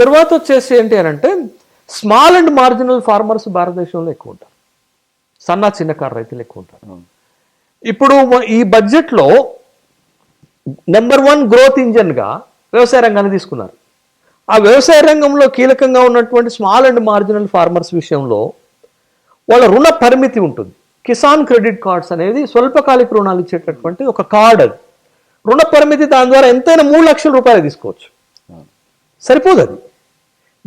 తర్వాత వచ్చేసి ఏంటి అని అంటే స్మాల్ అండ్ మార్జినల్ ఫార్మర్స్ భారతదేశంలో ఎక్కువ ఉంటారు. సన్న చిన్నకారు రైతులు ఎక్కువ ఉంటారు. ఇప్పుడు ఈ బడ్జెట్లో నెంబర్ వన్ గ్రోత్ ఇంజన్గా వ్యవసాయ రంగాన్ని తీసుకున్నారు. ఆ వ్యవసాయ రంగంలో కీలకంగా ఉన్నటువంటి స్మాల్ అండ్ మార్జినల్ ఫార్మర్స్ విషయంలో వాళ్ళ రుణ పరిమితి ఉంటుంది. కిసాన్ క్రెడిట్ కార్డ్స్ అనేది స్వల్పకాలిక రుణాలు ఇచ్చేటటువంటి ఒక కార్డ్ అది. రుణ పరిమితి దాని ద్వారా ఎంతైనా మూడు లక్షల రూపాయలు తీసుకోవచ్చు. సరిపోదు అది.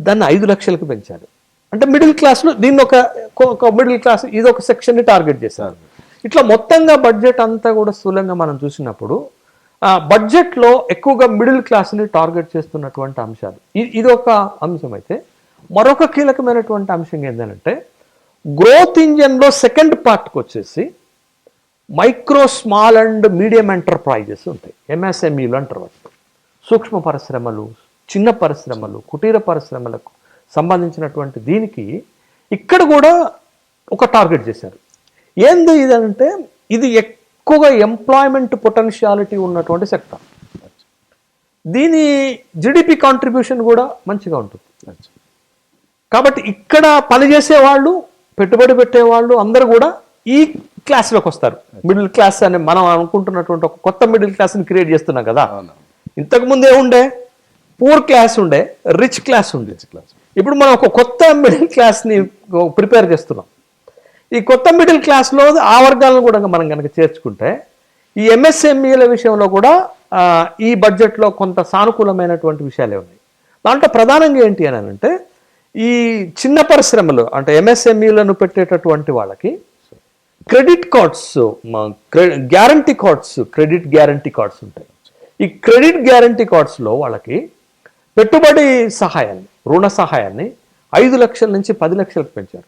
దాన్ని ఐదు లక్షలకు పెంచారు అంటే మిడిల్ క్లాస్లో దీన్ని ఒక మిడిల్ క్లాస్ ఇది ఒక సెక్షన్ని టార్గెట్ చేశారు. ఇట్లా మొత్తంగా బడ్జెట్ అంతా కూడా స్థూలంగా మనం చూసినప్పుడు బడ్జెట్లో ఎక్కువగా మిడిల్ క్లాస్ని టార్గెట్ చేస్తున్నటువంటి అంశాలు. ఇది ఒక అంశం అయితే మరొక కీలకమైనటువంటి అంశం ఏంటంటే గ్రోత్ ఇంజన్లో సెకండ్ పార్ట్కి వచ్చేసి micro small and medium enterprises ఉంటాయి. ఎంఎస్ఎంఈలు అంటారు సూక్ష్మ పరిశ్రమలు చిన్న పరిశ్రమలు కుటీర పరిశ్రమలకు సంబంధించినటువంటి దీనికి ఇక్కడ కూడా ఒక టార్గెట్ చేశారు. ఏంది ఇదంటే ఇది ఎక్కువగా ఎంప్లాయ్మెంట్ పొటెన్షియాలిటీ ఉన్నటువంటి సెక్టర్ దీని జిడిపి కాంట్రిబ్యూషన్ కూడా మంచిగా ఉంటుంది. కాబట్టి ఇక్కడ పనిచేసే వాళ్ళు పెట్టుబడి పెట్టే వాళ్ళు అందరూ కూడా ఈ క్లాస్లోకి వస్తారు. మిడిల్ క్లాస్ అని మనం అనుకుంటున్నటువంటి ఒక కొత్త మిడిల్ క్లాస్ని క్రియేట్ చేస్తున్నాం కదా. ఇంతకు ముందే ఉండే పూర్ క్లాస్ ఉండే రిచ్ క్లాస్ ఉండే. ఇప్పుడు మనం ఒక కొత్త మిడిల్ క్లాస్ని ప్రిపేర్ చేస్తున్నాం. ఈ కొత్త మిడిల్ క్లాస్లో ఆ వర్గాలను కూడా మనం కనుక చేర్చుకుంటే ఈ ఎంఎస్ఎంఈల విషయంలో కూడా ఈ బడ్జెట్లో కొంత సానుకూలమైనటువంటి విషయాలే ఉన్నాయి. దాంట్లో ప్రధానంగా ఏంటి అని అంటే ఈ చిన్న పరిశ్రమలు అంటే ఎంఎస్ఎంఈలను పెట్టేటటువంటి వాళ్ళకి credit cards guarantee cards credit guarantee cards ఉంటాయి. ఈ క్రెడిట్ గ్యారంటీ కార్డ్స్లో వాళ్ళకి పెట్టుబడి సహాయాన్ని రుణ సహాయాన్ని ఐదు లక్షల నుంచి పది లక్షలకు పెంచారు.